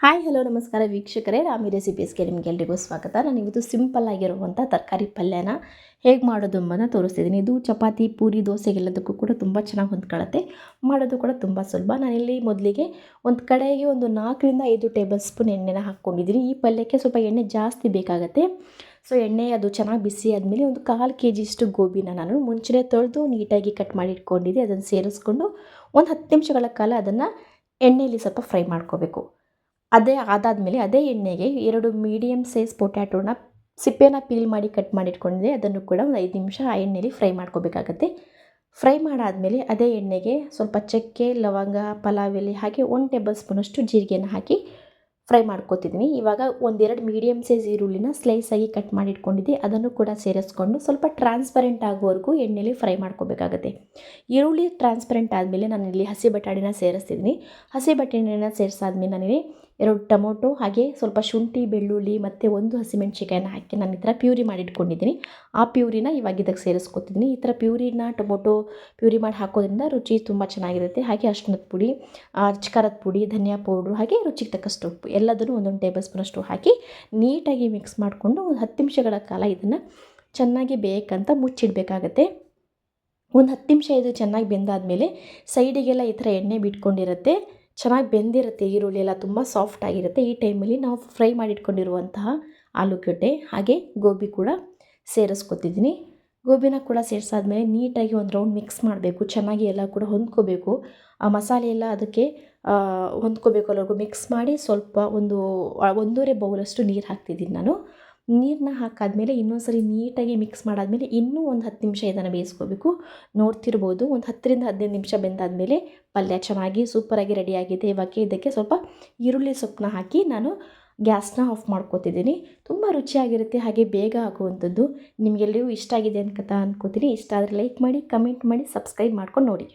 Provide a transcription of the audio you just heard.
Hi hello ನಮಸ್ಕಾರ ವೀಕ್ಷಕರೇ. ರಾಮಿ ರೆಸಿಪೀಸ್ಗೆ ನಿಮಗೆಲ್ರಿಗೂ ಸ್ವಾಗತ. ನಾನು ಇವತ್ತು ಸಿಂಪಲ್ ಆಗಿರುವಂಥ ತರಕಾರಿ ಪಲ್ಯನ ಹೇಗೆ ಮಾಡೋದು ಅಂಬನ್ನು ತೋರಿಸ್ತಿದ್ದೀನಿ ಇದು ಚಪಾತಿ, ಪೂರಿ ದೋಸೆಗೆಲ್ಲದಕ್ಕೂ ಕೂಡ ತುಂಬ ಚೆನ್ನಾಗಿ ಹೊಂದ್ಕೊಳ್ಳುತ್ತೆ ಮಾಡೋದು ಕೂಡ ತುಂಬ ಸುಲಭ. ನಾನಿಲ್ಲಿ ಮೊದಲಿಗೆ ಒಂದು ಕಡೆಗೆ ಒಂದು ನಾಲ್ಕರಿಂದ ಐದು ಟೇಬಲ್ ಸ್ಪೂನ್ ಎಣ್ಣೆನ ಹಾಕ್ಕೊಂಡಿದ್ದೀನಿ. ಈ ಪಲ್ಯಕ್ಕೆ ಸ್ವಲ್ಪ ಎಣ್ಣೆ ಜಾಸ್ತಿ ಬೇಕಾಗುತ್ತೆ. ಸೊ, ಎಣ್ಣೆ ಅದು ಚೆನ್ನಾಗಿ ಬಿಸಿ ಆದಮೇಲೆ ಒಂದು ಕಾಲು ಕೆ ಜಿಯಷ್ಟು ಗೋಬಿನ ನಾನು ಮುಂಚೆನೇ ತೊಳೆದು ನೀಟಾಗಿ ಕಟ್ ಮಾಡಿ ಇಟ್ಕೊಂಡಿದ್ದೆ. ಅದನ್ನು ಸೇರಿಸ್ಕೊಂಡು ಒಂದು ಹತ್ತು ನಿಮಿಷಗಳ ಕಾಲ ಅದನ್ನು ಎಣ್ಣೆಯಲ್ಲಿ ಸ್ವಲ್ಪ ಫ್ರೈ ಮಾಡ್ಕೋಬೇಕು. ಅದೇ ಅದಾದಮೇಲೆ ಅದೇ ಎಣ್ಣೆಗೆ ಎರಡು ಮೀಡಿಯಮ್ ಸೈಜ್ ಪೊಟ್ಯಾಟೋನ ಸಿಪ್ಪೆನ ಪೀಲ್ ಮಾಡಿ ಕಟ್ ಮಾಡಿ ಇಟ್ಕೊಂಡಿದ್ದೆ. ಅದನ್ನು ಕೂಡ ಒಂದು ಐದು ನಿಮಿಷ ಆ ಎಣ್ಣೆಯಲ್ಲಿ ಫ್ರೈ ಮಾಡ್ಕೋಬೇಕಾಗತ್ತೆ. ಫ್ರೈ ಮಾಡಾದಮೇಲೆ ಅದೇ ಎಣ್ಣೆಗೆ ಸ್ವಲ್ಪ ಚಕ್ಕೆ, ಲವಂಗ, ಪಲಾವ್ ಎಲೆ ಹಾಗೆ ಒಂದು ಟೇಬಲ್ ಸ್ಪೂನಷ್ಟು ಜೀರಿಗೆನ ಹಾಕಿ ಫ್ರೈ ಮಾಡ್ಕೋತಿದ್ದೀನಿ. ಇವಾಗ ಒಂದೆರಡು ಮೀಡಿಯಮ್ ಸೈಜ್ ಈರುಳ್ಳಿನ ಸ್ಲೈಸಾಗಿ ಕಟ್ ಮಾಡಿ ಇಟ್ಕೊಂಡಿದ್ದೆ. ಅದನ್ನು ಕೂಡ ಸೇರಿಸ್ಕೊಂಡು ಸ್ವಲ್ಪ ಟ್ರಾನ್ಸ್ಪರೆಂಟ್ ಆಗೋವರೆಗೂ ಎಣ್ಣೆಲಿ ಫ್ರೈ ಮಾಡ್ಕೋಬೇಕಾಗತ್ತೆ. ಈರುಳ್ಳಿ ಟ್ರಾನ್ಸ್ಪರೆಂಟ್ ಆದಮೇಲೆ ನಾನಿಲ್ಲಿ ಹಸಿ ಬಟಾಣಿನ ಸೇರಿಸ್ತಿದ್ದೀನಿ. ಹಸಿ ಬಟಾಣಿನ ಸೇರಿಸಾದ್ಮೇಲೆ ನಾನಿಲ್ಲಿ ಎರಡು ಟೊಮೊಟೊ ಹಾಗೆ ಸ್ವಲ್ಪ ಶುಂಠಿ, ಬೆಳ್ಳುಳ್ಳಿ ಮತ್ತು ಒಂದು ಹಸಿಮೆಣ್ಸಿಕಾಯನ್ನ ಹಾಕಿ ನಾನು ಈ ಥರ ಪ್ಯೂರಿ ಮಾಡಿ ಇಟ್ಕೊಂಡಿದ್ದೀನಿ. ಆ ಪ್ಯೂರಿನ ಇವಾಗ ಇದಕ್ಕೆ ಸೇರಿಸ್ಕೊತಿದ್ದೀನಿ. ಈ ಥರ ಪ್ಯೂರಿನ ಟೊಮೊಟೊ ಪ್ಯೂರಿ ಮಾಡಿ ಹಾಕೋದ್ರಿಂದ ರುಚಿ ತುಂಬ ಚೆನ್ನಾಗಿರುತ್ತೆ. ಹಾಗೆ ಅರ್ಶಿಣದ ಪುಡಿ ಖಾರದ ಪುಡಿ, ಧನಿಯಾ ಪೌಡ್ರು ಹಾಗೆ ರುಚಿಗೆ ತಕ್ಕಷ್ಟು ಉಪ್ಪು ಎಲ್ಲದನ್ನು ಒಂದೊಂದು ಟೇಬಲ್ ಸ್ಪೂನಷ್ಟು ಹಾಕಿ ನೀಟಾಗಿ ಮಿಕ್ಸ್ ಮಾಡಿಕೊಂಡು ಒಂದು ಹತ್ತು ನಿಮಿಷಗಳ ಕಾಲ ಇದನ್ನು ಚೆನ್ನಾಗಿ ಬೇಕಂತ ಮುಚ್ಚಿಡಬೇಕಾಗತ್ತೆ. ಒಂದು ಹತ್ತು ನಿಮಿಷ ಇದು ಚೆನ್ನಾಗಿ ಬೆಂದಾದಮೇಲೆ ಸೈಡಿಗೆಲ್ಲ ಈ ಥರ ಎಣ್ಣೆ ಬಿಟ್ಕೊಂಡಿರುತ್ತೆ. ಚೆನ್ನಾಗಿ ಬೆಂದಿರುತ್ತೆ ಈರುಳ್ಳಿ ಎಲ್ಲ ತುಂಬ ಸಾಫ್ಟ್ ಆಗಿರುತ್ತೆ. ಈ ಟೈಮಲ್ಲಿ ನಾವು ಫ್ರೈ ಮಾಡಿಟ್ಕೊಂಡಿರುವಂತಹ ಆಲೂಗಡ್ಡೆ ಹಾಗೆ ಗೋಬಿ ಕೂಡ ಸೇರಿಸ್ಕೊತಿದ್ದೀನಿ. ಗೋಬಿನ ಕೂಡ ಸೇರಿಸಾದ್ಮೇಲೆ ನೀಟಾಗಿ ಒಂದು ರೌಂಡ್ ಮಿಕ್ಸ್ ಮಾಡಬೇಕು. ಚೆನ್ನಾಗಿ ಎಲ್ಲ ಕೂಡ ಹೊಂದ್ಕೋಬೇಕು. ಆ ಮಸಾಲೆ ಎಲ್ಲ ಅದಕ್ಕೆ ಹೊಂದ್ಕೋಬೇಕು ಅಲ್ಲವರೆಗೂ ಮಿಕ್ಸ್ ಮಾಡಿ ಸ್ವಲ್ಪ ಒಂದು ಒಂದೂವರೆ ಬೌಲಷ್ಟು ನೀರು ಹಾಕ್ತಿದ್ದೀನಿ ನಾನು. ನೀರನ್ನ ಹಾಕಾದಮೇಲೆ ಇನ್ನೊಂದು ಸರಿ ನೀಟಾಗಿ ಮಿಕ್ಸ್ ಮಾಡಾದಮೇಲೆ ಇನ್ನೂ ಒಂದು ಹತ್ತು ನಿಮಿಷ ಇದನ್ನು ಬೇಯಿಸ್ಕೋಬೇಕು. ನೋಡ್ತಿರ್ಬೋದು, ಒಂದು ಹತ್ತರಿಂದ ಹದಿನೈದು ನಿಮಿಷ ಬೆಂದಾದಮೇಲೆ ಪಲ್ಯ ಚೆನ್ನಾಗಿ ಸೂಪರಾಗಿ ರೆಡಿಯಾಗಿದೆ ಇವಾಗ ಇದಕ್ಕೆ ಸ್ವಲ್ಪ ಈರುಳ್ಳಿ ಸೊಪ್ಪನ್ನ ಹಾಕಿ ನಾನು ಗ್ಯಾಸ್ನ ಆಫ್ ಮಾಡ್ಕೋತಿದ್ದೀನಿ. ತುಂಬ ರುಚಿಯಾಗಿರುತ್ತೆ, ಹಾಗೆ ಬೇಗ ಆಗುವಂಥದ್ದು. ನಿಮಗೆಲ್ಲರಿಗೂ ಇಷ್ಟ ಆಗಿದೆ ಅನ್ಕತಾ ಅನ್ಕೋತೀನಿ. ಇಷ್ಟ ಆದರೆ ಲೈಕ್ ಮಾಡಿ ಕಮೆಂಟ್ ಮಾಡಿ ಸಬ್ಸ್ಕ್ರೈಬ್ ಮಾಡ್ಕೊಂಡು ನೋಡಿ.